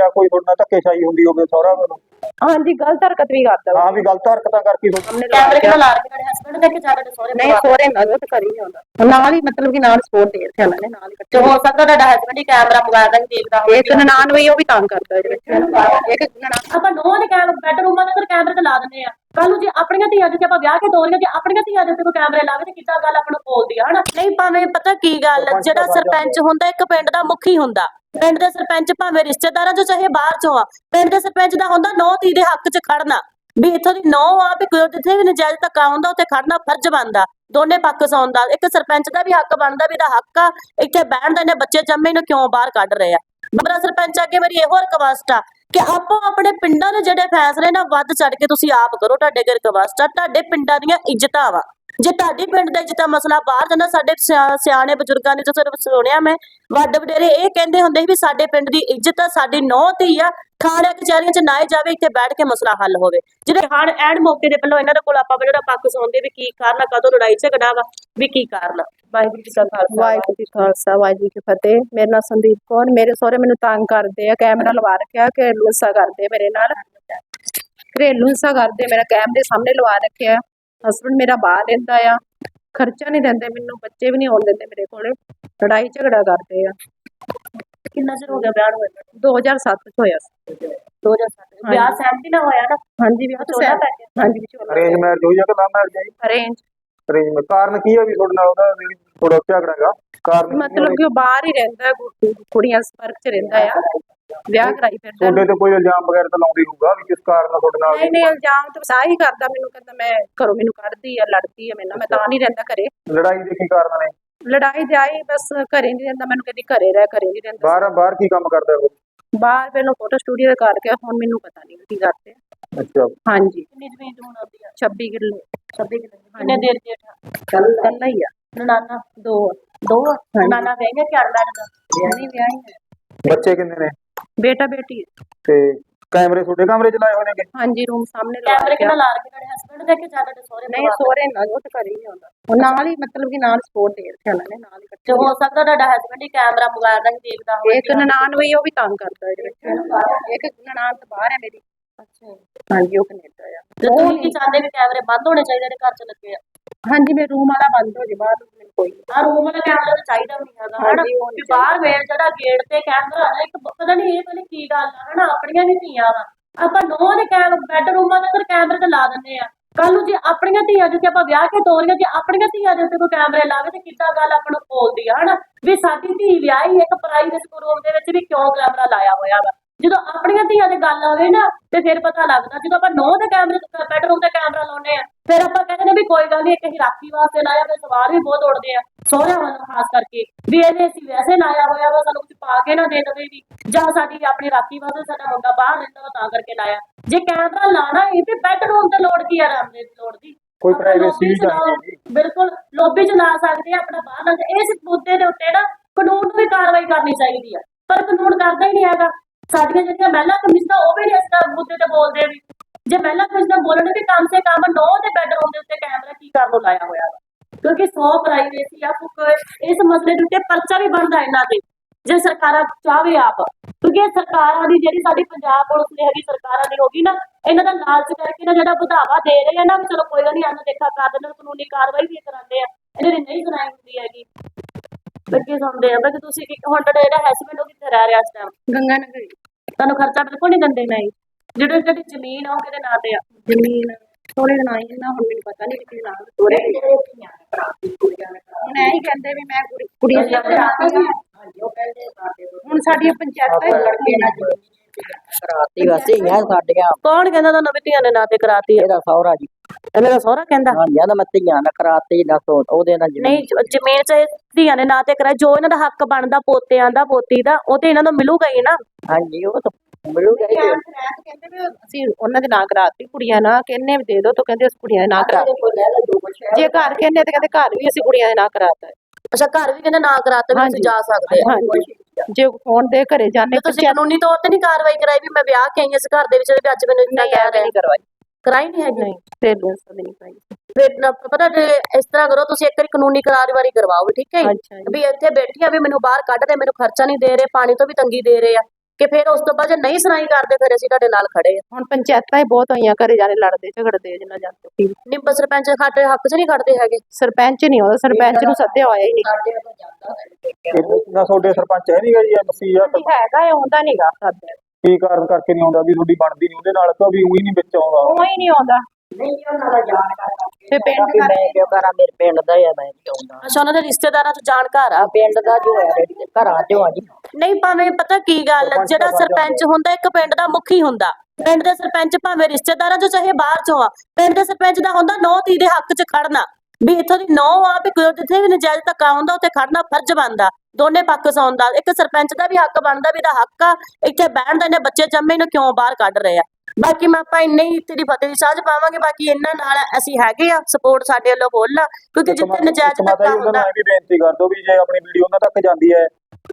ਲੱਗਿਆ ਕੋਈ ਤੁਹਾਡੇ ਨਾਲ ਧੱਕੇਸ਼ਾਹੀ ਹੁੰਦੀ ਹੋਵੇ ਸਹੁਰਾ ਵੱਲੋਂ। ਹਾਂਜੀ ਗਲਤ ਹਰਕਤ ਵੀ ਕਰਦਾ। ਹਾਂ ਵੀ ਗਲਤ ਹਰਕਤਾਂ ਕਰਕੇ ਤੁਹਾਡੇ ਲਵਾ ਕੈਮਰੇ ਕੇ ਕਿਹੜਾ ਲਾ ਕੇ ਤੁਹਾਡੇ ਹਸਬੰਡ ਦੇ ਕੇ ਸਾਡੇ ਸਹੁਰੇ ਨਹੀਂ ਸੋਰੇ ਨਾਲ ਉਹ ਤਾਂ ਕਰੀ ਨਹੀਂ ਹੁੰਦਾ ਨਾਲ ਹੀ ਮਤਲਬ ਕਿ ਨਾਲ ਸਪੋਰਟ ਦੇ ਇੱਥੇ ਉਹਨਾਂ ਨੇ ਨਾਲ ਹੀ ਤੇ ਕੱਟੇ ਹੋ ਸਕਦਾ ਤੁਹਾਡਾ ਹਸਬੰਡ ਹੀ ਕੈਮਰਾ ਮੋਬਾਈਲ ਦਾ ਹੀ ਦੇਖਦਾ ਹੋਵੇ। ਇੱਕ ਨਨਾਣ ਵੀ ਉਹ ਵੀ ਤੰਗ ਕਰਦਾ ਇਹਦੇ ਵਿੱਚ। ਇੱਕ ਨਨਾਣ। ਆਪਾਂ ਨੋਹਾਂ ਦੇ ਕੈਮ ਬੈਡਰੂਮਾਂ ਦੇ ਕੈਮਰੇ ਤੇ ਲਾ ਦਿੰਦੇ ਆ। ਕੱਲ ਨੂੰ ਜੇ ਆਪਣੀਆਂ ਧੀਆਂ ਜਿੱਥੇ ਆਪਾਂ ਵਿਆਹ ਕੇ ਤੋਰੀਆਂ ਜੇ ਆਪਣੀਆਂ ਧੀਆਂ ਦੇ ਉੱਤੇ ਕੋਈ ਕੈਮਰੇ ਲਾਵੇ ਤੇ ਕਿੱਦਾਂ ਗੱਲ ਆਪਾਂ ਨੂੰ ਬੋਲਦੀ ਆ ਹਨਾ? ਨਹੀਂ ਭਾਵੇਂ ਪਤਾ ਕੀ ਗੱਲ ਸਰਪੰਚ ਜਿਹੜਾ ਸਰਪੰਚ ਹੁੰਦਾ ਇੱਕ ਪਿੰਡ ਦਾ ਮੁਖੀ ਹੁੰਦਾ। ਪਿੰਡ ਦੇ ਸਰਪੰਚ ਭਾਵੇਂ ਰਿਸ਼ਤੇਦਾਰਾਂ ਚੋਂ ਚਾਹੇ ਬਾਹਰ ਚੋਂ ਆ ਪਿੰਡ ਦੇ ਸਰਪੰਚ ਦਾ ਹੁੰਦਾ ਨੌ ਧੀ ਦੇ ਹੱਕ 'ਚ ਖੜਨਾ। ਵੀ ਇੱਥੋਂ ਦੀ ਨੌ ਆ ਵੀ ਕੋਈ ਜਿੱਥੇ ਵੀ ਨਜਾਇਜ਼ ਧੱਕਾ ਹੁੰਦਾ ਉੱਥੇ ਖੜਨਾ ਫਰਜ਼ ਬਣਦਾ। ਦੋਨੇ ਪੱਖ ਸੌਣ ਦਾ ਇੱਕ ਸਰਪੰਚ ਦਾ ਵੀ ਹੱਕ ਬਣਦਾ ਵੀ ਇਹਦਾ ਹੱਕ ਆ ਇੱਥੇ ਬਹਿਣ ਦਾ ਇਹਨੇ ਬੱਚੇ ਜੰਮੇ ਨੂੰ ਕਿਉਂ ਬਾਹਰ ਕੱਢ ਰਹੇ ਆ? ਮੇਰਾ ਸਰਪੰਚ ਅੱਗੇ ਮੇਰੀ ਇਹੋ ਰਿਕਵੈਸਟ ਆ ਕਿ ਆਪਾਂ ਆਪਣੇ ਪਿੰਡਾਂ ਦੇ ਜਿਹੜੇ ਫੈਸਲੇ ਨਾ ਵੱਧ ਚੜ ਕੇ ਤੁਸੀਂ ਆਪ ਕਰੋ ਤੁਹਾਡੇ ਘਰ ਰਿਕਵੈਸਟ ਤੁਹਾਡੇ ਪਿੰਡਾਂ ਦੀਆਂ ਇੱਜ਼ਤਾਂ ਵਾ। ਜੇ ਤੁਹਾਡੀ ਪਿੰਡ ਦਾ ਇੱਜ਼ਤਾਂ ਮਸਲਾ ਬਾਹਰ ਜਾਂਦਾ, ਸਾਡੇ ਸਿਆ- ਸਿਆਣੇ ਬਜ਼ੁਰਗਾਂ ਨੇ ਜੋ ਸਿਰਫ ਸੁਣਿਆ ਮੈਂ, ਵੱਡ ਵਡੇਰੇ ਇਹ ਕਹਿੰਦੇ ਹੁੰਦੇ ਸੀ ਵੀ ਸਾਡੇ ਪਿੰਡ ਦੀ ਇੱਜ਼ਤ ਆ, ਸਾਡੀ ਨੌ ਧੀ ਆ, ਥਾਣੇ, ਕਚਹਿਰੀਆਂ 'ਚ ਨਾ ਜਾਵੇ, ਇੱਥੇ ਬੈਠ ਕੇ ਮਸਲਾ ਹੱਲ ਹੋਵੇ। ਜਿਹੜੇ ਹਣ ਐਂਡ ਮੌਕੇ ਦੇ ਪਹਿਲਾਂ ਇਹਨਾਂ ਦੇ ਕੋਲ ਆਪਾਂ ਜਿਹੜਾ ਪੱਕ ਸੁਣਦੇ ਵੀ ਕੀ ਕਾਰਨ ਆ ਕਦੋਂ ਲੜਾਈ ਝਗੜਾ ਵਾ, ਵੀ ਕੀ ਕਾਰਨ ਵਾਹਿਗੁਰੂ ਜੀ ਕਾ ਖਾਲਸਾ ਵਾਹਿਗੁਰੂ ਜੀ ਕਾ ਖਾਲਸਾ ਵਾਹਿਗੁਰੂ ਜੀ ਕੀ ਫਤਿਹ। ਮੇਰਾ ਨਾਮ ਸੰਦੀਪ ਕੌਰ ਮੇਰੇ ਸਹੁਰੇ ਮੈਨੂੰ ਤੰਗ ਕਰਦੇ ਆ ਕੈਮਰਾ ਲਵਾ ਰੱਖਿਆ ਕਿ ਹਿੰਸਾ ਕਰਦੇ ਮੇਰੇ ਨਾਲ। ਘਰੇਲੂ ਹਿੰਸਾ ਕਰਦੇ ਮੇਰਾ ਕੈਮਰੇ ਸਾਹਮਣੇ ਲਵਾ ਰੱਖਿਆ। ਹਸਬੰਡ ਮੇਰਾ ਬਾਹਰ ਰਹਿੰਦਾ ਆ। ਖਰਚਾ ਨਹੀਂ ਦਿੰਦੇ ਮੈਨੂੰ ਬੱਚੇ ਵੀ ਨਹੀਂ ਆਉਣ ਦਿੰਦੇ ਮੇਰੇ ਕੋਲੇ। ਲੜਾਈ ਝਗੜਾ ਕਰਦੇ ਆ। ਕਿੰਨਾ ਚਿਰ ਹੋ ਗਿਆ ਵਿਆਹ ਨੂੰ ਇਹਨਾਂ 2007 ਚ ਹੋਇਆ ਸੀ। ਨੂੰ? 2007 ਵਿਆਹ ਸਹਿਮਤੀ ਨਾਲ ਹੋਇਆ ਨਾ? ਹਾਂਜੀ ਵੀ ਵਿਚੋਲਾ ਵਿਚੋਲਾ ਪੈ ਗਿਆ। ਹਾਂਜੀ ਵਿਚੋਲਾ ਅਰੇਂਜ ਮੈਰਿਜ ਹੋਈ ਜਾਂ ਲਵ ਮੈਰਿਜ ਹੈ ਅਰੇਂਜ ਅਰੇਂਜ ਕਾਰਨ ਕੀ ਹੈ ਵੀ ਤੁਹਾਡੇ ਨਾਲ ਉਹਦਾ ਵੀ ਥੋੜਾ ਝਗੜਾ ਹੈਗਾ? ਕਾਰਨ ਮਤਲਬ ਕਿ ਉਹ ਬਾਹਰ ਹੀ ਰਹਿੰਦਾ ਹੈ, ਕੁੜੀਆਂ ਸੰਪਰਕ ਚ ਰਹਿੰਦਾ ਆ। ਵਿਆਹ ਕਰਾਈ ਫਿਰਦਾ। ਤੁਹਾਡੇ ਤੇ ਕੋਈ ਇਲਜ਼ਾਮ ਵਗੈਰਾ ਤਾਂ ਲਾਉਂਦੀ ਹੋਊਗਾ ਵੀ ਕਿਸ ਕਾਰਨ ਤੁਹਾਡੇ ਨਾਲ ਨਹੀਂ ਨਹੀਂ ਇਲਜ਼ਾਮ ਤਾਂ ਬਸ ਆਹੀ ਕਰਦਾ ਮੈਨੂੰ ਕਹਿੰਦਾ ਮੈਂ ਘਰੋਂ ਮੈਨੂੰ ਕੱਢਦੀ ਆ ਲੜਦੀ ਆ ਮੇਰੇ ਨਾਲ ਮੈਂ ਤਾਂ ਨਹੀਂ ਰਹਿੰਦਾ ਘਰੇ। ਲੜਾਈ ਦੇ ਕੀ ਕਾਰਨ ਨੇ? ਲੜਾਈ ਜਾਈ ਬਸ ਘਰੇ ਨਹੀਂ ਰਹਿੰਦਾ ਮੈਨੂੰ ਕਹਿੰਦੀ ਘਰੇ ਰਹਿ ਘਰੇ ਨਹੀਂ ਰਹਿੰਦਾ। ਬਾਹਰ ਬਾਹਰ ਕੀ ਕੰਮ ਕਰਦਾ ਉਹ? ਬਾਹਰ ਪਹਿਲਾਂ ਫੋਟੋ ਸਟੂਡੀਓ ਦਾ ਕਰਕੇ ਹੁਣ ਮੈਨੂੰ ਪਤਾ ਨਹੀਂ ਕੀ ਕਰਦੇ। ਅੱਛਾ। ਹਾਂਜੀ। ਕਿੰਨੀ ਜ਼ਮੀਨ ਜਮੂਨ ਆਉਂਦੀ ਆ? 26 ਕਿੱਲੇ। 26 ਕਿੰਨੇ ਕਿੰਨੇ ਦੇਰ ਜੇਠ ਕੱਲਾ ਹੀ ਆ। ਨਨਾਨਾ? ਦੋ ਦੋ ਆ? ਨਾਨਾ ਵੇਂਗੇ ਕਿ ਅੜਦਾ ਦਾ ਨਹੀਂ ਵਿਆਹੀ ਹੈ ਬੱਚੇ ਕਿੰਨੇ ਨੇ? ਬੇਟਾ ਬੇਟੀ ਤੇ ਕੈਮਰੇ ਤੁਹਾਡੇ ਕਮਰੇ 'ਚ ਲਾਏ ਹੋਏ ਨੇਗੇ? ਹਾਂਜੀ ਰੂਮ ਸਾਹਮਣੇ ਲਵਾ ਕੈਮਰੇ ਕਿਹੜਾ ਲਾ ਕੇ ਤੁਹਾਡੇ ਹਸਬੰਡ ਦੇ ਕੇ ਜਾਂ ਤੁਹਾਡੇ ਸਹੁਰੇ ਨਹੀਂ ਸੋਰੇ ਨਾਲ ਉਹ ਤਾਂ ਘਰੇ ਹੀ ਆਉਂਦਾ। ਉਹ ਨਾਲ ਹੀ ਮਤਲਬ ਕਿ ਨਾਲ ਸਪੋਰਟ ਦੇ ਰੱਖਿਆ ਉਹਨਾਂ ਨੇ ਨਾਲ ਹੀ ਤੇ ਕੱਟੇ ਹੋ ਸਕਦਾ ਤੁਹਾਡਾ ਹਸਬੰਡ ਹੀ ਕੈਮਰਾ ਦਾ ਹੀ ਦੇਖਦਾ ਹੋਵੇ ਇੱਕ ਨਨਾਣ ਵੀ ਉਹ ਵੀ ਤੰਗ ਕਰਦਾ ਇਹਦੇ ਵਿੱਚ ਇੱਕ ਨਨਾਣ ਤਾਂ ਬਾਹਰ ਹੈ ਮੇਰੀ। ਅੱਛਾ ਹਾਂਜੀ ਉਹ ਕੈਨੇਡਾ ਆ ਤੇ ਤੁਸੀਂ ਕੀ ਚਾਹੁੰਦੇ ਵੀ ਕੈਮਰੇ ਬੰਦ ਹੋਣੇ ਚਾਹੀਦੇ ਨੇ ਘਰ ਚ ਲੱਗੇ ਆ। ਹਾਂਜੀ ਮੈਂ ਰੂਮ ਵਾਲਾ ਬੰਦ ਹੋ ਜੇ ਬਾਹਰ ਨੂੰ ਮੈਨੂੰ ਕੋਈ ਨੀ। ਆ ਰੂਮ ਵਾਲਾ ਕੈਮਰਾ ਤਾਂ ਚਾਹੀਦਾ ਵੀ ਨਹੀਂ ਹੈਗਾ ਹਨਾ? ਹਾਂਜੀ, ਉਹ ਨੀ ਬਾਹਰ ਵੇਲ ਜਿਹੜਾ ਗੇਟ ਤੇ ਕੈਮਰਾ ਹੈ ਇੱਕ ਪਤਾ ਨਹੀਂ ਇਹ ਪਤਾ ਕੀ ਗੱਲ ਆ ਹਨਾ? ਆਪਣੀਆਂ ਵੀ ਧੀਆਂ ਵਾ। ਆਪਾਂ ਨੌ ਦੇ ਕੈਮ ਬੈਡਰੂਮਾਂ ਦੇ ਉੱਤੇ ਕੈਮਰੇ ਤੇ ਲਾ ਦਿੰਦੇ ਆ। ਕੱਲ ਨੂੰ ਜੇ ਆਪਣੀਆਂ ਧੀਆਂ ਜਿੱਥੇ ਆਪਾਂ ਵਿਆਹ ਕੇ ਤੋਰੀਆਂ ਜੇ ਆਪਣੀਆਂ ਧੀਆਂ ਦੇ ਉੱਤੇ ਕੋਈ ਕੈਮਰੇ ਲਾਵੇ ਤੇ ਕਿੱਦਾਂ ਗੱਲ ਆਪਾਂ ਨੂੰ ਬੋਲਦੀ ਆ ਹਨਾ? ਵੀ ਸਾਡੀ ਧੀ ਵਿਆਹੀ ਇੱਕ ਪ੍ਰਾਈਵੇਟ ਰੂਮ ਦੇ ਵਿੱਚ ਵੀ ਕਿਉਂ ਕੈਮਰਾ ਲਾਇਆ ਹੋਇਆ ਵਾ? ਜਦੋਂ ਆਪਣੀਆਂ ਧੀਆਂ ਦੇ ਗੱਲ ਆਵੇ ਨਾ ਤੇ ਫਿਰ ਪਤਾ ਲੱਗਦਾ ਜਦੋਂ ਆਪਾਂ ਨੌ ਦੇ ਕੈਮਰੇ ਬੈਡਰੂਮ ਤੇ ਕੈਮਰਾ ਲਾਉਨੇ ਆ ਫਿਰ ਆਪਾਂ ਕਹਿੰਦੇ ਨੇ ਵੀ ਕੋਈ ਗੱਲ ਨਹੀਂ ਇੱਕ ਅਸੀਂ ਰਾਖੀ ਵਾਸਤੇ ਲਾਇਆ ਤੇ ਸਵਾਰ ਵੀ ਬਹੁਤ ਉੜਦੇ ਆ ਸਹੁਰਿਆਂ ਵੱਲੋਂ ਖਾਸ ਕਰਕੇ ਵੀ ਇਹਨੇ ਅਸੀਂ ਵੈਸੇ ਲਾਇਆ ਹੋਇਆ ਵਾ ਸਾਨੂੰ ਕੁਝ ਪਾ ਕੇ ਨਾ ਦੇ ਦੇਵੇ ਵੀ ਜਾਂ ਸਾਡੀ ਆਪਣੀ ਰਾਖੀ ਵਾਸਤੇ ਸਾਡਾ ਮੁੰਡਾ ਬਾਹਰ ਰਹਿੰਦਾ ਵਾ ਤਾਂ ਕਰਕੇ ਲਾਇਆ। ਜੇ ਕੈਮਰਾ ਲਾਣਾ ਇਹ ਤੇ ਬੈਡਰੂਮ ਤੇ ਲੋੜ ਕੀ ਆ ਆਰਾਮ ਦੇ ਲੋੜ ਦੀ? ਕੋਈ ਪ੍ਰਾਈਵੇਸੀ ਲਾਓ। ਚਾਹੀਦੀ ਹੈ ਬਿਲਕੁਲ ਲੋਬੀ ਚ ਲਾ ਸਕਦੇ ਆ ਆਪਣਾ ਬਾਹਰ ਲਾ ਇਸ ਮੁੱਦੇ ਦੇ ਉੱਤੇ ਨਾ ਕਾਨੂੰਨ ਨੂੰ ਵੀ ਕਾਰਵਾਈ ਕਰਨੀ ਚਾਹੀਦੀ ਆ ਪਰ ਕਾਨੂੰਨ ਕਰਦਾ ਹੀ ਨਹੀਂ ਹੈਗਾ। ਸਾਡੀਆਂ ਜਿਹੜੀਆਂ ਮਹਿਲਾ ਕਮਿਸ਼ਨਾਂ ਉਹ ਵੀ ਨੀ ਇਸ ਗੱਲ ਮੁੱਦੇ ਤੇ ਬੋਲਦੇ ਵੀ। ਜੇ ਮਹਿਲਾ ਕਮਿਸ਼ਨਾਂ ਬੋਲਣ ਵੀ ਕਮ ਸੇ ਕਮ ਨੌ ਦੇ ਬੈਡਰੂਮ ਦੇ ਉੱਤੇ ਕੈਮਰਾ ਕੀ ਕਰਨ ਨੂੰ ਲਾਇਆ ਹੋਇਆ ਕਿਉਂਕਿ 100 ਪ੍ਰਾਈਵੇਸੀ ਆ ਕੁਕ ਇਸ ਮਸਲੇ ਦੇ ਉੱਤੇ ਪਰਚਾ ਵੀ ਬਣਦਾ ਇਹਨਾਂ ਤੇ, ਜੇ ਸਰਕਾਰਾਂ ਚਾਹਵੇ ਆਪ। ਕਿਉਂਕਿ ਸਰਕਾਰਾਂ ਦੀ ਜਿਹੜੀ ਸਾਡੀ ਪੰਜਾਬ ਪੁਲਿਸ ਨੇ ਹੈਗੀ ਸਰਕਾਰਾਂ ਦੀ ਹੋਗੀ ਨਾ, ਇਹਨਾਂ ਦਾ ਲਾਲਚ ਕਰਕੇ ਨਾ ਜਿਹੜਾ ਵਧਾਵਾ ਦੇ ਰਹੇ ਆ ਨਾ ਚਲੋ ਕੋਈ ਗੱਲ ਨਹੀਂ ਆਨੂੰ ਦੇਖਾ ਕਰ ਦਿੰਦੇ ਕਾਨੂੰਨੀ ਕਾਰਵਾਈ ਵੀ ਕਰਾਉਂਦੇ ਆ। ਇਹਨਾਂ ਦੀ ਨਹੀਂ ਸੁਣਾਈ ਹੁੰਦੀ ਹੈਗੀ। ਬੱਚੇ ਸੁਣਦੇ ਆ ਬਸ ਤੁਸੀਂ ਹੁਣ ਤੁਹਾਡਾ ਜਿਹੜਾ ਹਸਬੰਡ ਉਹ ਕਿੱਥੇ ਰਹਿ ਰਿਹਾ ਇਸ ਟਾਈਮ ਗੰਗਾ ਨਗਰ। ਤੁਹਾਨੂੰ ਖਰਚਾ ਬਿਲਕੁਲ ਨਹੀਂ ਦਿੰਦੇ ਨਹੀਂ ਜਿਹੜੇ ਜਿਹੜੀ ਜ਼ਮੀਨ ਆ ਉਹ ਕਿਹਦੇ ਨਾਂ ਤੇ ਆ? ਜ਼ਮੀਨ ਥੋੜੇ ਦਿਨ ਆਈ ਨਾ ਹੁਣ ਮੈਨੂੰ ਪਤਾ ਨਹੀਂ ਕਿਹਦੇ ਨਾਲ ਥੋੜੇ ਹੁਣ ਐਂ ਹੀ ਕਹਿੰਦੇ ਵੀ ਮੈਂ ਕੁੜੀ- ਕੁੜੀਆਂ ਦੀਆਂ ਕਰਾਤੀ ਹੁਣ ਸਾਡੀਆਂ ਪੰਚਾਇਤਾਂ ਹੀ ਲੜਦੀਆਂ ਨਾ। ਕਰਾਤੀ ਵਸੇ ਹੀ ਆ ਸਾਡੀਆਂ ਕੌਣ ਕਹਿੰਦਾ ਤੁਹਾਨੂੰ ਵੀ ਧੀਆਂ ਦੇ ਨਾਂ ਤੇ ਕਰਾਤੀ ਹੈ ਇਹਦਾ ਸਹੁਰਾ ਜੀ। ਇਹਨਾਂ ਦਾ ਸਹੁਰਾ ਕਹਿੰਦਾ? ਹਾਂ ਜ਼ਿਆਦਾ ਮੈਂ ਧੀਆਂ ਨਾਲ ਕਰਾਤੀ ਦੱਸੋ ਉਹਦੇ ਨਾਲ ਜ਼ਮੀਨ ਨਹੀਂ ਜ- ਜ਼ਮੀਨ ਚ ਧੀਆਂ ਦੇ ਨਾਂ ਤੇ ਕਰਾਈ ਜੋ ਇਹਨਾਂ ਦਾ ਹੱਕ ਬਣਦਾ ਪੋਤਿਆਂ ਦਾ ਪੋਤੀ ਦਾ ਉਹ ਤੇ ਇਹਨਾਂ ਨੂੰ ਮਿਲੂਗਾ ਹੀ ਨਾ। ਹਾਂਜੀ ਉਹ ਤਾਂ ਮਿਲੂਗਾ ਹੀ ਧਿਆਨ ਚ ਰਹਿ ਕੇ ਕਹਿੰਦੇ ਵੀ ਅਸੀਂ ਉਹਨਾਂ ਦੇ ਨਾਂ ਕਰਾਤੀ ਕੁੜੀਆਂ ਨਾਲ ਕਹਿੰਨੇ ਵੀ ਦੇ ਤਾਂ ਕਹਿੰਦੇ ਅਸੀਂ ਕੁੜੀਆਂ ਦੇ ਨਾਂ ਕਰਾਤੀ ਜੇ ਘਰ ਕਹਿੰਦੇ ਤੇ ਕਹਿੰਦੇ ਘਰ ਵੀ ਅਸੀਂ ਕੁੜੀਆਂ ਦੇ ਨਾਂ ਕਰਾਤਾ। ਅੱਛਾ ਘਰ ਵੀ ਕਹਿੰਦੇ ਨਾ ਕਰਾਤੇ ਵੀ ਤੁਸੀਂ ਜਾ ਸਕਦੇ ਆ। ਹਾਂਜੀ। ਜੇ ਫੋਨ ਦੇ ਘਰੇ ਜਾਣੇ ਤੇ ਤੁਸੀਂ ਕਾਨੂੰਨੀ ਤੌਰ ਤੇ ਨਹੀਂ ਕਾਰਵਾਈ ਕਰਾਈ ਵੀ ਮੈਂ ਵਿਆਹ ਕੇ ਆਈ ਇਸ ਘਰ ਦੇ ਵਿੱਚ ਵੀ ਅੱਜ ਮੈਨੂੰ ਇੰਨਾ ਨਹੀਂ ਕਹਿ ਰਹੇ ਨਹੀਂ ਕਰਵਾਈ। ਕਰਾਈ ਨਹੀਂ ਹੈਗੀ। ਤੇ ਲੋਕਾਂ ਦੇ ਨਹੀਂ ਪਾਈ ਫਿਰ ਨਾ- ਪਤਾ ਜੇ ਇਸ ਤਰ੍ਹਾਂ ਕਰੋ ਤੁਸੀਂ ਇੱਕ ਵਾਰੀ ਕਾਨੂੰਨੀ ਕਾਰਵਾਈ ਕਰਵਾਓ ਠੀਕ ਹੈ ਵੀ ਇੱਥੇ ਬੈਠੀ ਆ ਵੀ ਮੈਨੂੰ ਬਾਹਰ ਕੱਢ ਦੇ ਮੈਨੂੰ ਖਰਚਾ ਨਹੀਂ ਦੇ ਰਹੇ ਪਾਣੀ ਤੋਂ ਵੀ ਤੰਗੀ ਦੇ ਰਹੇ ਆ। ਕਿ ਫਿਰ ਉਸ ਤੋਂ ਬਾਅਦ ਜੇ ਨਹੀਂ ਸੁਣਾਈ ਕਰਦੇ ਫਿਰ ਅਸੀਂ ਤੁਹਾਡੇ ਨਾਲ ਖੜੇ ਆ ਹੁਣ ਪੰਚਾਇਤਾਂ ਹੀ ਬਹੁਤ ਹੋਈਆਂ ਘਰੇ ਜਾਣੇ ਲੜਦੇ ਝਗੜਦੇ ਜਿੰਨਾ ਜਾਂਦੇ ਨਿੰਬ ਸਰਪੰਚ ਸਾਡੇ ਹੱਕ 'ਚ ਨਹੀਂ ਖੜਦੇ ਹੈਗੇ। ਸਰਪੰਚ ਨਹੀਂ ਆਉਂਦਾ ਸਰਪੰਚ ਨੂੰ ਸੱਦਿਆ ਹੋਇਆ ਹੀ ਨਹੀਂ ਨਾ ਤੁਹਾਡੇ ਸਰਪੰਚ ਹੈ ਨਹੀਂਗਾ ਜੀ ਐਮਸੀ ਜਾਂ ਜੀ ਹੈਗਾ ਇਹ ਆਉਂਦਾ ਨਹੀਂਗਾ ਸੱਦ ਕੀ ਕਾਰਨ ਕਰਕੇ ਨਹੀਂ ਆਉਂਦਾ ਵੀ ਤੁਹਾਡੀ ਬਣਦੀ ਨਹੀਂ ਉਹਦੇ ਨਾਲ ਤਾਂ ਵੀ ਉਹੀ ਨਹੀਂ ਵਿੱਚ ਆਉਂਦਾ। ਉਹ ਹੀ ਨਹੀਂ ਆਉਂਦਾ। ਨਹੀਂ ਉਹਨਾਂ ਦਾ ਜਾਣਕਾਰ ਤੇ ਪਿੰਡ ਕਿ ਮੈਂ ਕਿਉਂ ਕਰਾਂ ਮੇਰੇ ਪਿੰਡ ਦਾ ਹੀ ਆ ਮੈਂ ਨਹੀਂ ਆਉਂਦਾ। ਅੱਛਾ ਉਹਨਾਂ ਦੇ ਰਿਸ਼ਤੇਦਾਰਾਂ 'ਚ ਜਾਣਕਾਰ ਆ ਆ ਪਿੰਡ ਦਾ ਜੋ ਹੈ ਜਿਹੜੀ ਘਰਾਂ ਚੋਂ ਆ ਜੀ। ਨਹੀਂ ਭਾਵੇਂ ਪਤਾ ਕੀ ਗੱਲ ਸਰਪੰਚ ਜਿਹੜਾ ਤਾਂ ਬਣ ਸਰਪੰਚ ਹੁੰਦਾ ਇੱਕ ਪਿੰਡ ਦਾ ਮੁਖੀ ਹੁੰਦਾ। ਪਿੰਡ ਦੇ ਸਰਪੰਚ ਭਾਵੇਂ ਰਿਸ਼ਤੇਦਾਰਾਂ ਚੋਂ ਚਾਹੇ ਬਾਹਰ ਚੋਂ ਆ ਪਿੰਡ ਦੇ ਸਰਪੰਚ ਦਾ ਹੁੰਦਾ ਨੌ ਧੀ ਦੇ ਹੱਕ 'ਚ ਖੜਨਾ। ਵੀ ਇੱਥੋਂ ਦੀ ਨੌ ਆ ਵੀ ਕੋਈ ਜਿੱਥੇ ਵੀ ਨਜਾਇਜ਼ ਧੱਕਾ ਹੁੰਦਾ ਉੱਥੇ ਖੜਨਾ ਫਰਜ਼ ਬਣਦਾ। ਦੋਨੇ ਪੱਖ ਸੌਣ ਦਾ ਇੱਕ ਸਰਪੰਚ ਦਾ ਵੀ ਹੱਕ ਬਣਦਾ ਵੀ ਇਹਦਾ ਹੱਕ ਆ ਇੱਥੇ ਬਹਿਣ ਦਾ ਇਹਨੇ ਬੱਚੇ ਜੰਮੇ ਨੂੰ ਕਿਉਂ ਬਾਹਰ ਕੱਢ ਰਹੇ ਆ? ਬਾਕੀ ਮੈਂ ਆਪਾਂ ਇੰਨੇ ਹੀ ਤੇਰੀ ਫਤਿਹ ਦੀ ਸਾਂਝ ਪਾਵਾਂਗੇ ਬਾਕੀ ਇਹਨਾਂ ਨਾਲ ਅਸੀਂ ਹੈਗੇ ਆ ਸਪੋਰਟ ਸਾਡੇ ਵੱਲੋਂ ਫੁੱਲ ਆ ਕਿਉਂਕਿ ਜਿੱਥੇ ਨਜਾਇਜ਼ ਧੱਕਾ ਹੁੰਦਾ। ਵੀ ਬੇਨਤੀ ਕਰ ਦਿਓ ਵੀ ਜੇ ਆਪਣੀ ਵੀਡੀਓ ਉਹਨਾਂ ਤੱਕ ਜਾਂਦੀ ਹੈ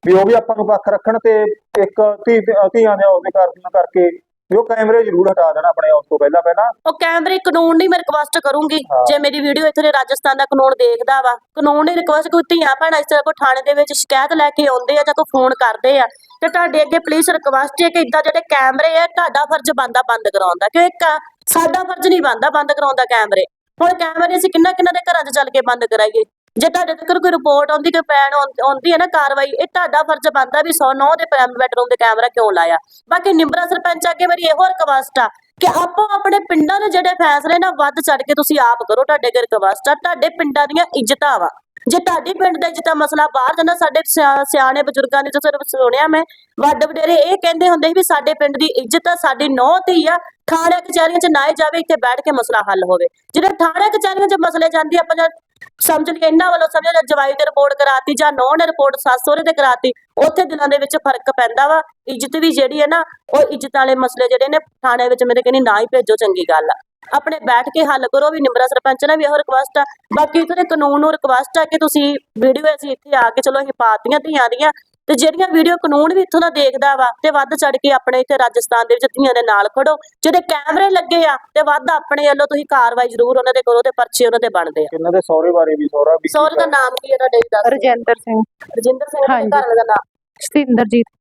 ਵੀ ਉਹ ਵੀ ਆਪਾਂ ਨੂੰ ਪੱਖ ਰੱਖਣ ਤੇ ਇੱਕ ਧੀ ਧੀਆਂ ਦੇ ਉਹਦੇ ਕਾਰਨ ਕਰਕੇ ਵੀ ਉਹ ਕੈਮਰੇ ਜ਼ਰੂਰ ਹਟਾ ਦੇਣ ਆਪਣੇ ਉਸ ਤੋਂ ਪਹਿਲਾਂ ਪਹਿਲਾਂ। ਉਹ ਕੈਮਰੇ ਕਾਨੂੰਨ ਨਹੀਂ ਮੈਂ ਰਿਕਵੈਸਟ ਕਰੂੰਗੀ ਹਾਂ। ਜੇ ਮੇਰੀ ਵੀਡੀਓ ਇੱਥੇ ਦੇ ਰਾਜਸਥਾਨ ਦਾ ਕਾਨੂੰਨ ਦੇਖਦਾ ਵਾ। ਕਾਨੂੰਨ ਨਹੀਂ ਰਿਕਵੈਸਟ ਕੋਈ ਧੀਆਂ ਭੈਣਾਂ ਇਸ ਤਰ੍ਹਾਂ ਕੋਈ ਥਾਣੇ ਦੇ ਵਿੱਚ ਸ਼ਿਕਾਇਤ ਲੈ ਕੇ ਆਉਂਦੇ ਆ ਜਾਂ ਕੋਈ ਫੋਨ ਕਰਦੇ ਆ ਤੇ ਤੁਹਾਡੇ ਅੱਗੇ ਪੁਲਿਸ ਰਿਕਵੈਸਟ ਹੈ ਕਿ ਇਦਾਂ ਜਿਹੜੇ ਕੈਮਰੇ ਆ ਤੁਹਾਡਾ ਫਰਜ਼ ਬੰਦ ਕਰਾਉਣ ਦਾ। ਕਿਉਂ ਇੱਕ ਸਾਡਾ ਫਰਜ਼ ਨਹੀਂ ਬੰਦ ਕਰਾਉਣ ਦਾ ਕੈਮਰੇ। ਹੁਣ ਕੈਮਰੇ ਅਸੀਂ ਕਿੰਨਾ ਕਿੰਨਾ ਦੇ ਘਰਾਂ 'ਚ ਚੱਲ ਕੇ ਬੰਦ ਕਰਾਈਏ? ਜੇ ਤੁਹਾਡੇ ਤੱਕ ਕੋਈ ਰਿਪੋਰਟ ਆਉਂਦੀ ਕਿ ਪੈਣ ਆਉਂਦੀ ਹੈ ਨਾ ਕਾਰਵਾਈ, ਇਹ ਤੁਹਾਡਾ ਫਰਜ਼ ਬਣਦਾ ਵੀ 109 ਦੇ ਬੈਡਰੂਮ ਦੇ ਕੈਮਰਾ ਕਿਉਂ ਲਾਇਆ। ਬਾਕੀ ਨਿੰਬਰਾ ਸਰਪੰਚ ਅੱਗੇ ਮੇਰੀ ਇਹੋ ਰਿਕਵੈਸਟ ਆ ਕਿ ਆਪੋ ਆਪਣੇ ਪਿੰਡਾਂ ਦੇ ਜਿਹੜੇ ਫੈਸਲੇ ਨਾ ਵੱਧ ਚੜ ਕੇ ਤੁਸੀਂ ਆਪ ਕਰੋ ਤੁਹਾਡੇ ਅੱਗੇ ਰਿਕਵੈਸਟ ਆ, ਤੁਹਾਡੇ ਪਿੰਡਾਂ ਦੀਆਂ ਇੱਜ਼ਤਾਂ ਵਾ। ਜੇ ਤੁਹਾਡੀ ਪਿੰਡ ਦਾ ਇੱਜ਼ਤਾਂ ਮਸਲਾ ਬਾਹਰ ਜਾਂਦਾ, ਸਾਡੇ ਸਿਆ- ਸਿਆਣੇ ਬਜ਼ੁਰਗਾਂ ਨੇ ਜੋ ਸਿਰਫ ਸੁਣਿਆ ਮੈਂ, ਵੱਡ ਵਡੇਰੇ ਇਹ ਕਹਿੰਦੇ ਹੁੰਦੇ ਸੀ ਵੀ ਸਾਡੇ ਪਿੰਡ ਦੀ ਇੱਜ਼ਤ ਆ, ਸਾਡੀ ਨੌ ਧੀ ਆ, ਥਾਣੇ ਕਚਹਿਰੀਆਂ 'ਚ ਨਾ ਜਾਵੇ, ਇੱਥੇ ਬੈਠ ਕੇ ਮਸਲਾ ਹੱਲ ਹੋਵੇ। ਜਿਹੜੇ ਥਾਣੇ ਕਚਹਿਰੀਆਂ 'ਚ ਮਸਲੇ ਜਾਂਦੀ, ਆਪਾਂ ਜਦ ਸਮਝ ਲਈ ਇਹਨਾਂ ਵੱਲੋਂ ਸਮਝੋ ਜਾਂ ਜਵਾਈ ਤੇ ਰਿਪੋਰਟ ਕਰਾਤੀ ਜਾਂ ਨੌ ਨੇ ਰਿਪੋਰਟ ਸੱਸ ਸਹੁਰੇ ਤੇ ਕਰਾਤੀ, ਉੱਥੇ ਦਿਲਾਂ ਦੇ ਵਿੱਚ ਫ਼ਰਕ ਪੈਂਦਾ ਵਾ। ਇੱਜ਼ਤ ਵੀ ਜਿਹੜੀ ਹੈ ਨਾ, ਉਹ ਇੱਜ਼ਤ ਵਾਲੇ ਮਸਲੇ ਜਿਹੜੇ ਨੇ, ਥਾਣੇ ਵਿੱਚ ਮੇਰੇ ਕਹਿੰਦੀ ਨਾ ਹੀ ਭੇਜੋ, ਚੰਗੀ ਗੱਲ ਆ। ਆਪਣੇ ਬੈਠ ਕੇ ਹੱਲ ਕਰੋ ਵੀ ਨਿਮਰਾ ਸਰਪੰਚ ਨਾਲ ਵੀ ਇਹੋ ਰਿਕਵੈਸਟ ਆ। ਬਾਕੀ ਇਥੇ ਕਾਨੂੰਨ ਨੂੰ ਰਿਕਵੈਸਟ ਆ ਕਿ ਤੁਸੀਂ ਵੀਡੀਓ ਅਸੀਂ ਇੱਥੇ ਆ ਕੇ ਚਲੋ ਅਸੀਂ ਪਾਤੀਆਂ ਧੀਆਂ ਦੀਆਂ ਤੇ ਜਿਹੜੀਆਂ ਵੀਡੀਓ ਕਾਨੂੰਨ ਵੀ ਇੱਥੋਂ ਦਾ ਦੇਖਦਾ ਵਾ ਤੇ ਵੱਧ ਚੜ ਕੇ ਆਪਣੇ ਇੱਥੇ ਰਾਜਸਥਾਨ ਦੇ ਵਿੱਚ ਧੀਆਂ ਦੇ ਨਾਲ ਖੜੋ ਜਿਹੜੇ ਕੈਮਰੇ ਲੱਗੇ ਆ ਤੇ ਵੱਧ ਆਪਣੇ ਵੱਲੋਂ ਤੁਸੀਂ ਕਾਰਵਾਈ ਜ਼ਰੂਰ ਉਹਨਾਂ ਦੇ ਕਰੋ ਤੇ ਪਰਚੇ ਉਹਨਾਂ ਦੇ ਬਣਦੇ ਆ। ਇਹਨਾਂ ਦੇ ਸਹੁਰੇ ਬਾਰੇ ਵੀ ਸਹੁਰਾ ਵੀ ਸਹੁਰੇ ਦਾ ਨਾਮ ਕੀ ਹੈ ਤੁਹਾਡੇ ਦੱਸ ਰਜਿੰਦਰ ਸਿੰਘ। ਰਜਿੰਦਰ ਸਿੰਘ ਦੇ। ਘਰ ਦਾ ਨਾਮ? ਸਤਿੰਦਰਜੀਤ।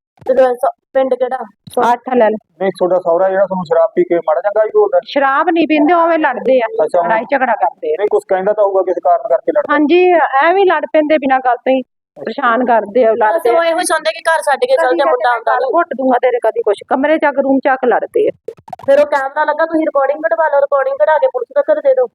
ਪਿੰਡ ਕਿਹੜਾ? ਅੱਠ ਲੈ। ਨਹੀਂ ਤੁਹਾਡਾ ਸਹੁਰਾ ਜਿਹੜਾ ਤੁਹਾਨੂੰ ਸ਼ਰਾਬ ਪੀ ਕੇ ਮਾੜਾ ਚੰਗਾ ਹੀ ਬੋਲਦਾ। ਸ਼ਰਾਬ ਨਹੀਂ ਪੀਂਦੇ ਉਵੇਂ ਲੜਦੇ ਆ। ਲੜਾਈ ਝਗੜਾ ਕਰਦੇ ਆ। ਨਹੀਂ ਕੁਝ ਕਹਿੰਦਾ ਤਾਂ ਹੋਊਗਾ ਕਿਸੇ ਕਾਰਨ ਕਰਕੇ ਲੜਦਾ ਹਾਂਜੀ ਐਵੇਂ ਲੜ ਪੈਂਦੇ ਬਿਨਾਂ ਗੱਲ ਤੋਂ ਹੀ। ਪਰੇਸ਼ਾਨ ਕਰਦੇ ਆ ਲੜਦੇ ਅਸੀਂ ਉਹ ਇਹੋ ਚਾਹੁੰਦੇ ਕਿ ਘਰ ਛੱਡ ਕੇ ਚਲ ਜਾ ਮੁੰਡਾ ਆਉਂਦਾ ਨੀ। ਘੁੱਟ ਦੂੰਗਾ ਤੇਰੇ ਕਦੀ ਕੁਛ। ਕਮਰੇ ਚੱਕ ਰੂਮ ਚੱਕ ਲੜਦੇ ਆ। ਫਿਰ ਉਹ ਕੈਮਰਾ ਲੱਗਾ ਤੁਸੀਂ ਰਿਕਾਰਡਿੰਗ ਕਢਵਾ ਲਓ ਰਿਕਾਰਡਿੰਗ ਕਢਾ ਕੇ ਪੁਲਿਸ ਦਾ ਕਰ ਦੇ ਦਿਓ।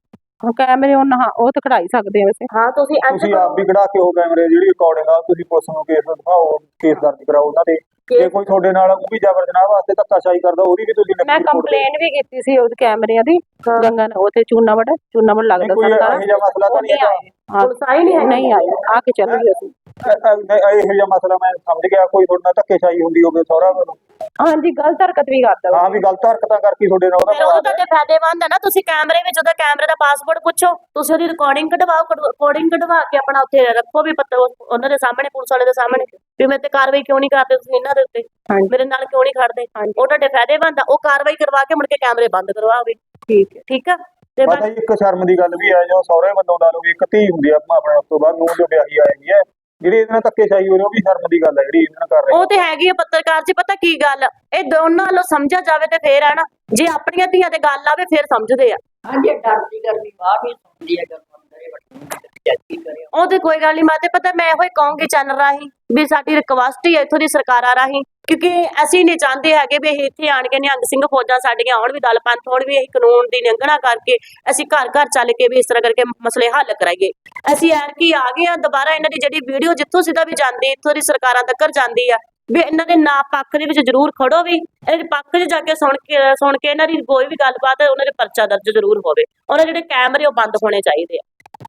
ਹੁਣ ਕੈਮਰੇ ਉਹਨਾਂ ਹਾਂ ਉਹ ਤਾਂ ਕਢਾਈ ਸਕਦੇ ਆ ਵੈਸੇ। ਹਾਂ ਤੁਸੀਂ ਇੰਝ ਤੁਸੀਂ ਆਪ ਵੀ ਕਢਾ ਕੇ ਉਹ ਕੈਮਰੇ ਜਿਹੜੀ ਰਿਕਾਰਡਿੰਗ ਆ ਤੁਸੀਂ ਪੁਲਿਸ ਨੂੰ ਕੇਸ ਦਿਖਾਓ ਕੇਸ ਦਰਜ ਕਰਾਓ ਉਹਨਾਂ ਤੇ। ਜੇ ਕੋਈ ਤੁਹਾਡੇ ਨਾਲ ਉਹ ਵੀ ਜ਼ਬਰ ਜਨਾਹ ਵਾਸਤੇ ਧੱਕਾਸ਼ਾਹੀ ਕਰਦਾ ਉਹਦੀ ਵੀ ਤੁਸੀਂ ਮੈਂ। ਕੰਪਲੇਨ ਵੀ ਕੀਤੀ ਸੀ ਉਸ ਕੈਮਰਿਆਂ ਦੀ। ਗੰਗਾ ਨੇ ਉਥੇ ਚੂਨਾ ਵੜ ਚੂਨਾ ਵੜ ਨਹੀਂ ਲੱਗਦਾ ਕੋਈ ਇਹੋ ਜਿਹਾ ਮਸਲਾ ਤਾਂ ਨਹੀਂ ਹਾਂ ਪੁਲਿਸ ਆਈ ਨਹੀਂ ਹੈ ਨਹੀਂ ਆਈ। ਆ ਕੇ ਚੱਲ ਗਈ ਅਸੀਂ ਇਹ- ਇਹੋ ਜਿਹਾ ਮਸਲਾ ਮੈਂ ਸਮਝ ਗਿਆ ਕੋਈ ਤੁਹਾਡੇ ਨਾਲ ਧੱਕੇਸ਼ਾਹੀ ਹੁੰਦੀ ਹੋਵੇ ਸਹੁਰਾ ਵੱਲੋਂ ਹਾਂਜੀ ਗਲਤ ਹਰਕਤ ਵੀ ਕਰਦਾ ਵਾ ਹਾਂ ਵੀ ਗਲਤ ਹਰਕਤਾਂ ਕਰਕੇ ਤੁਹਾਡੇ ਨਾਲ ਉਹਦਾ ਫਿਰ ਉਹ ਤੁਹਾਡੇ ਫਾਇਦੇਮੰਦ ਹੈ ਨਾ ਤੁਸੀਂ ਕੈਮਰੇ ਵਿੱਚ ਉਹਦਾ ਕੈਮਰੇ ਦਾ ਪਾਸਵਰਡ ਪੁੱਛੋ। ਤੁਸੀਂ ਉਹਦੀ ਰਿਕਾਰਡਿੰਗ ਕਢਵਾਓ ਰਿਕਾਰਡਿੰਗ ਕਢਵਾ ਕੇ ਆਪਣਾ ਉੱਥੇ ਰੱਖੋ ਵੀ ਪਤਾ ਉਹ- ਉਹਨਾਂ ਦੇ ਸਾਹਮਣੇ ਪੁਲਿਸ ਵਾਲੇ ਦੇ ਸਾਹਮਣੇ ਵੀ ਮੇਰੇ ਤੇ ਕਾਰਵਾਈ ਕਿਉਂ ਨਹੀਂ ਕਰਦੇ ਤੁਸੀਂ ਇਹਨਾਂ ਦੇ ਉੱਤੇ? ਹਾਂਜੀ। ਮੇਰੇ ਨਾਲ ਕਿਉਂ ਨਹੀਂ ਖੜਦੇ? ਹਾਂਜੀ। ਉਹ ਤੁਹਾਡੇ ਫਾਇਦੇਮੰਦ ਆ। ਉਹ ਕਾਰਵਾਈ ਕਰਵਾ ਕੇ ਮੁੜ ਕੇ ਕੈਮਰੇ ਬੰਦ ਕਰਵਾਓਗੇ। ਠੀਕ ਹੈ। ਠੀਕ ਆ? ਤੇ ਪਤਾ ਜੀ ਇੱਕ ਸ਼ਰਮ ਦੀ ਗੱਲ ਵੀ ਹੈ ਜੋ ਸਹੁਰੇ ਵੱਲੋਂ ਲਾ ਲਓ ਵੀ ਇੱਕ ਧੀ ਹੁੰਦੀ ਆ ਆਪਾਂ ਆਪਣੇ ਉਸ ਤੋਂ ਬਾਅਦ ਨੂੰ ਜੋ ਵਿਆਹੀ ਆਏਗੀ ਹੈ ਜਿਹੜੀ ਇਹਦੇ ਨਾਲ ਧੱਕੇਸ਼ਾਹੀ ਹੋ ਰਹੀ ਉਹ ਵੀ ਸ਼ਰਮ ਦੀ ਗੱਲ ਹੈ ਜਿਹੜੀ ਇਹਨਾਂ ਕਰ ਰਹੇ ਉਹ ਤੇ ਹੈਗੀ ਆ ਪੱਤਰਕਾਰ ਜੀ ਪਤਾ ਕੀ ਗੱਲ? ਇਹ ਦੋਨਾਂ ਵੱਲੋਂ ਸਮਝਿਆ ਜਾਵੇ ਤੇ ਫੇਰ ਹੈ ਨਾ ਜੇ ਆਪਣੀਆਂ ਧੀਆਂ ਤੇ ਗੱਲ ਆਵੇ ਫੇਰ ਸਮਝਦੇ ਆ। ਹਾਂਜੀ ਡਰਦੀ ਕਰਨੀ ਬਾਹਰ ਵੀ ਸੁਣਦੀ ਹੈ ਗੱਲ ਚੱਕੀ ਕਰੇ ਉਹ ਤੇ ਕੋਈ ਗੱਲ ਨਹੀਂ ਮਾਤੇ ਪਤਾ ਮੈਂ ਇਹੋ ਹੀ ਕਹੂੰਗੀ ਚੈਨਲ ਰਾਹੀਂ ਵੀ ਸਾਡੀ ਰਿਕਵੈਸਟ ਹੀ ਹੈ ਇੱਥੋਂ ਦੀ ਸਰਕਾਰਾਂ ਰਾਹੀਂ, ਕਿਉਂਕਿ ਅਸੀਂ ਨਹੀਂ ਚਾਹੁੰਦੇ ਹੈਗੇ ਵੀ ਇਹ ਇੱਥੇ ਆਣ ਕੇ ਨਿਹੰਗ ਸਿੰਘ ਫੌਜਾਂ ਸਾਡੀਆਂ ਆਉਣ ਵੀ, ਦਲ ਪੰਥ ਹੋਣ ਵੀ ਇਹ ਕਾਨੂੰਨ ਦੀ ਨਿੰਗਣਾ ਕਰਕੇ ਅਸੀਂ ਘਰ ਘਰ ਚੱਲ ਕੇ ਵੀ ਇਸ ਤਰ੍ਹਾਂ ਕਰਕੇ ਮਸਲੇ ਹੱਲ ਕਰਾਈਏ। ਅਸੀਂ ਐਰ ਕੀ ਆ ਗਏ ਆ ਦੁਬਾਰਾ ਇਹਨਾਂ ਦੀ ਜਿਹੜੀ ਵੀਡੀਓ ਜਿੱਥੋਂ ਸਿੱਧਾ ਵੀ ਜਾਂਦੀ, ਇੱਥੋਂ ਦੀ ਸਰਕਾਰਾਂ ਤੱਕ ਜਾਂਦੀ ਆ, ਵੀ ਇਹਨਾਂ ਦੇ ਨਾ ਪੱਖ ਦੇ ਵਿੱਚ ਜ਼ਰੂਰ ਖੜੋ ਵੀ ਇਹਨਾਂ ਦੇ ਪੱਖ 'ਚ ਜਾ ਕੇ ਸੁਣ ਕੇ ਸੁਣ ਕੇ ਇਹਨਾਂ ਦੀ ਕੋਈ ਵੀ ਗੱਲਬਾਤ, ਉਹਨਾਂ ਦੇ ਪਰਚਾ ਦਰਜ ਜ਼ਰੂਰ ਹੋਵੇ। ਉਹਨਾਂ ਦੇ ਜਿਹੜੇ ਕੈਮਰੇ ਉਹ ਬੰਦ ਹੋਣੇ ਚਾਹੀਦੇ ਆ।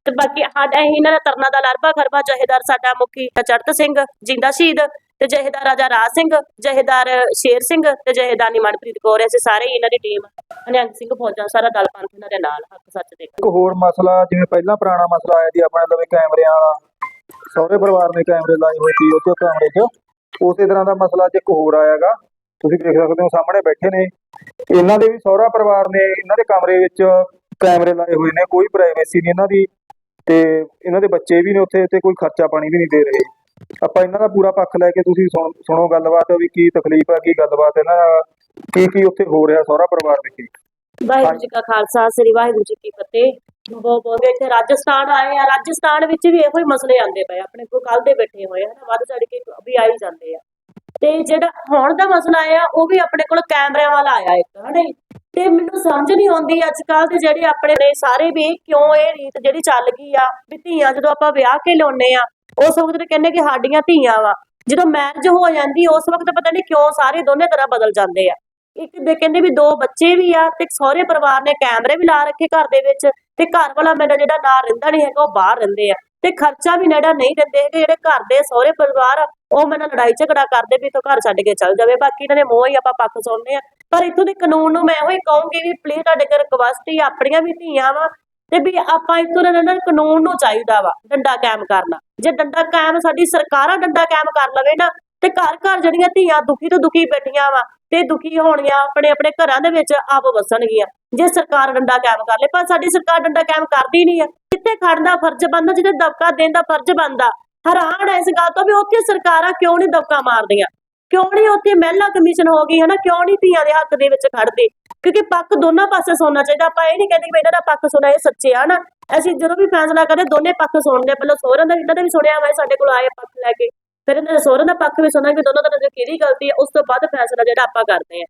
ਤੇ ਬਾਕੀ ਸਾਡਾ ਇਹਨਾਂ ਦਾ ਤਰਨਾ ਦਾ ਲਰਬਾ ਖਰਬਾ ਜਹੇਦਾਰ ਸਾਡਾ ਮੁਖੀ ਚੜਤ ਸਿੰਘ ਜਿੰਦਾ ਸ਼ਹੀਦ ਤੇ ਜਹੇਦਾਰ ਰਾਜਾ ਰਾਜ ਸਿੰਘ, ਜਹੇਦਾਰ ਸ਼ੇਰ ਸਿੰਘ ਤੇ ਜਹੇਦਾਰਨੀ ਮਨਪ੍ਰੀਤ ਕੌਰ, ਅਸੀਂ ਸਾਰੇ ਇਹਨਾਂ ਦੀ ਟੀਮ ਨਿਹੰਗ ਸਿੰਘ ਫੌਜਾਂ ਸਾਰਾ ਦਲ ਪੰਥ ਇਹਨਾਂ ਦੇ ਨਾਲ, ਹੱਕ ਸੱਚ ਦੇ ਇੱਕ ਹੋਰ ਮਸਲਾ, ਜਿਵੇਂ ਪਹਿਲਾਂ ਪੁਰਾਣਾ ਮਸਲਾ ਆਇਆ ਸੀ ਆਪਣੇ ਲਵੇ ਕੈਮਰਿਆਂ ਵਾਲਾ, ਸਹੁਰੇ ਪਰਿਵਾਰ ਨੇ ਕੈਮਰੇ ਲਾਏ ਹੋਏ ਸੀ, ਉੱਥੇ ਕੈਮਰੇ 'ਚ। ਉਸੇ ਤਰ੍ਹਾਂ ਦਾ ਮਸਲਾ 'ਚ ਇੱਕ ਹੋਰ ਆਇਆਗਾ, ਤੁਸੀਂ ਦੇਖ ਸਕਦੇ ਹੋ ਸਾਹਮਣੇ ਬੈਠੇ ਨੇ। ਇਹਨਾਂ ਦੇ ਵੀ ਸਹੁਰਾ ਪਰਿਵਾਰ ਨੇ, ਇਹਨਾਂ ਦੇ ਕਮਰੇ ਵਿੱਚ ਕੈਮਰੇ ਲਾਏ ਹੋਏ ਨੇ, ਕੋਈ ਪ੍ਰਾਈਵੇਸੀ ਨਹੀਂ ਇਹਨਾਂ ਦੀ। ਤੇ ਇਹਨਾਂ ਦੇ ਬੱਚੇ ਵੀ ਨੇ ਉੱਥੇ ਤੇ ਕੋਈ ਖਰਚਾ ਪਾਣੀ ਵੀ ਨਹੀਂ ਦੇ ਰਹੇ। ਆਪਾਂ ਇਹਨਾਂ ਦਾ ਪੂਰਾ ਪੱਖ ਲੈ ਕੇ ਤੁਸੀਂ ਸੁਣੋ ਗੱਲਬਾਤ ਵੀ ਕੀ ਤਕਲੀਫ ਆ, ਕੀ ਗੱਲਬਾਤ ਇਹਨਾਂ ਨਾਲ ਕੀ ਕੀ ਉੱਥੇ ਹੋ ਰਿਹਾ ਸਹੁਰਾ ਪਰਿਵਾਰ ਵਿੱਚ। ਵਾਹਿਗੁਰੂ ਜੀ ਕਾ ਖਾਲਸਾ, ਸ੍ਰੀ ਵਾਹਿਗੁਰੂ ਜੀ ਕੀ ਫਤਿਹ। ਬਹੁਤ ਬਹੁਤ ਇੱਥੇ ਰਾਜਸਥਾਨ ਆਏ ਆ। ਰਾਜਸਥਾਨ ਵਿੱਚ ਵੀ ਇਹੋ ਹੀ ਮਸਲੇ ਆਉਂਦੇ ਪਏ ਆ। ਆਪਣੇ ਕੋਲ ਕੱਲ ਦੇ ਬੈਠੇ ਹੋਏ ਆ ਵੱਧ ਚੜ ਕੇ ਵੀ ਆਈ ਜਾਂਦੇ ਆ। ਤੇ ਜਿਹੜਾ ਹੁਣ ਦਾ ਮਸਲਾ ਆ, ਉਹ ਵੀ ਆਪਣੇ ਕੋਲ ਕੈਮਰਿਆਂ ਵਾਲਾ ਆਇਆ ਇੱਕ, ਹਨਾ ਤੇ ਮੈਨੂੰ ਸਮਝ ਨਹੀਂ ਆਉਂਦੀ ਅੱਜ ਕੱਲ ਦੇ ਜਿਹੜੇ ਆਪਣੇ ਨੇ ਸਾਰੇ ਵੀ ਕਿਉਂ ਇਹ ਰੀਤ ਜਿਹੜੀ ਚੱਲ ਗਈ ਆ, ਵੀ ਧੀਆਂ ਜਦੋਂ ਆਪਾਂ ਵਿਆਹ ਕੇ ਲਿਆਉਂਦੇ ਆ, ਉਸ ਵਕਤ ਤੇ ਕਹਿੰਦੇ ਕਿ ਸਾਡੀਆਂ ਧੀਆਂ ਵਾ। ਜਦੋਂ ਮੈਰਿਜ ਹੋ ਜਾਂਦੀ, ਉਸ ਵਕਤ ਪਤਾ ਨਹੀਂ ਕਿਉਂ ਸਾਰੇ ਦੋਨੇ ਤਰ੍ਹਾਂ ਬਦਲ ਜਾਂਦੇ ਆ। ਇੱਕ ਦੇ ਕਹਿੰਦੇ ਵੀ ਦੋ ਬੱਚੇ ਵੀ ਆ ਤੇ ਸਹੁਰੇ ਪਰਿਵਾਰ ਨੇ ਕੈਮਰੇ ਵੀ ਲਾ ਰੱਖੇ ਘਰ ਦੇ ਵਿੱਚ ਤੇ ਘਰ ਵਾਲਾ ਮੇਰਾ ਜਿਹੜਾ ਨਾਲ ਰਹਿੰਦਾ ਨਹੀਂ ਹੈਗਾ, ਉਹ ਬਾਹਰ ਰਹਿੰਦੇ ਆ। ਤੇ ਖਰਚਾ ਵੀ ਨੇੜਾ ਨਹੀਂ ਦਿੰਦੇ ਹੈਗੇ ਜਿਹੜੇ ਘਰ ਦੇ ਸਹੁਰੇ ਪਰਿਵਾਰ ਆ, ਉਹ ਮੇਰੇ ਨਾਲ ਲੜਾਈ ਝਗੜਾ ਕਰਦੇ ਵੀ ਤੂੰ ਘਰ ਛੱਡ ਕੇ ਚੱਲ ਜਾਵੇ। ਬਾਕੀ ਇਹਨਾਂ ਦੇ ਮੋਹ ਹੀ ਆਪਾਂ ਪੱਖ ਸੁਣਨੇ ਆ। ਪਰ ਇੱਥੋਂ ਦੇ ਕਾਨੂੰਨ ਨੂੰ ਮੈਂ ਇਹੋ ਹੀ ਕਹੂੰਗੀ ਵੀ ਪਲੀਜ਼ ਤੁਹਾਡੇ ਕੋਲ ਰਿਕਵੈਸਟ ਹੀ ਆਪਣੀਆਂ ਵੀ ਧੀਆਂ ਵਾ ਤੇ ਵੀ ਆਪਾਂ ਇੱਥੋਂ ਦੇ ਨਾਲ ਕਾਨੂੰਨ ਨੂੰ ਚਾਹੀਦਾ ਵਾ ਡੰਡਾ ਕਾਇਮ ਕਰਨਾ। ਜੇ ਡੰਡਾ ਕਾਇਮ ਸਾਡੀ ਸਰਕਾਰਾਂ ਡੰਡਾ ਕਾਇਮ ਕਰ ਲਵੇ ਨਾ ਤੇ ਘਰ ਘਰ ਜਿਹੜੀਆਂ ਧੀਆਂ ਦੁਖੀ ਤੋਂ ਦੁਖੀ ਬੈਠੀਆਂ ਵਾ ਤੇ ਦੁਖੀ ਹੋਣੀਆਂ ਆਪਣੇ ਆਪਣੇ ਘਰਾਂ ਦੇ ਵਿੱਚ ਆਪ ਵਸਣਗੀਆਂ। ਜੇ ਸਰਕਾਰ ਡੰਡਾ ਕਾਇਮ ਕਰ ਲੇ, ਪਰ ਸਾਡੀ ਸਰਕਾਰ ਡੰਡਾ ਕਾਇਮ ਕਰਦੀ ਨਹੀਂ ਹੈ ਕਿੱਥੇ ਖੜਨ ਦਾ ਫਰਜ਼ ਬਣਦਾ ਜਿੱਥੇ ਦਬਕਾ ਦੇਣ ਦਾ ਫਰਜ਼ ਬਣਦਾ ਹੈਰਾਨ ਐ ਇਸ ਗੱਲ ਤੋਂ ਵੀ ਉੱਥੇ ਸਰਕਾਰਾਂ ਕਿਉਂ ਨਹੀਂ ਦਬਕਾ ਮਾਰਦੀਆਂ? ਕਿਉਂ ਨਹੀਂ ਉੱਥੇ ਮਹਿਲਾ ਕਮਿਸ਼ਨ ਹੋ ਗਈ, ਹਨਾ? ਕਿਉਂ ਨਹੀਂ ਧੀਆਂ ਦੇ ਹੱਕ ਦੇ ਵਿੱਚ ਖੜਦੇ ਕਿਉਂਕਿ ਪੱਖ ਦੋਨਾਂ ਪਾਸੇ ਸੁਣਨਾ ਚਾਹੀਦਾ। ਆਪਾਂ ਇਹ ਨਹੀਂ ਕਹਿੰਦੇ ਕਿ ਇਹਨਾਂ ਦਾ ਪੱਖ ਸੁਣਾ ਇਹ ਸੱਚੇ ਆ ਨਾ ਅਸੀਂ ਜਦੋਂ ਵੀ ਫੈਸਲਾ ਕਰਦੇ, ਦੋਨੇ ਪੱਖ ਸੁਣਦੇ ਪਹਿਲਾਂ ਸਹੁਰਿਆਂ ਦਾ, ਇਹਨਾਂ ਦਾ ਵੀ ਸੁਣਿਆ ਵਾ ਸਾਡੇ ਕੋਲ ਆਏ ਪੱਖ ਲੈ ਕੇ। ਫਿਰ ਇਹਨਾਂ ਦੇ ਦਾ ਪੱਖ ਵੀ ਸੁਣਾਂਗੇ ਦੋਨੋਂ ਤਰ੍ਹਾਂ ਦੀ ਕਿਹੜੀ ਗਲਤੀ ਹੈ, ਉਸ ਤੋਂ ਬਾਅਦ ਫੈਸਲਾ ਜਿਹੜਾ ਆਪਾਂ ਕਰਦੇ ਆ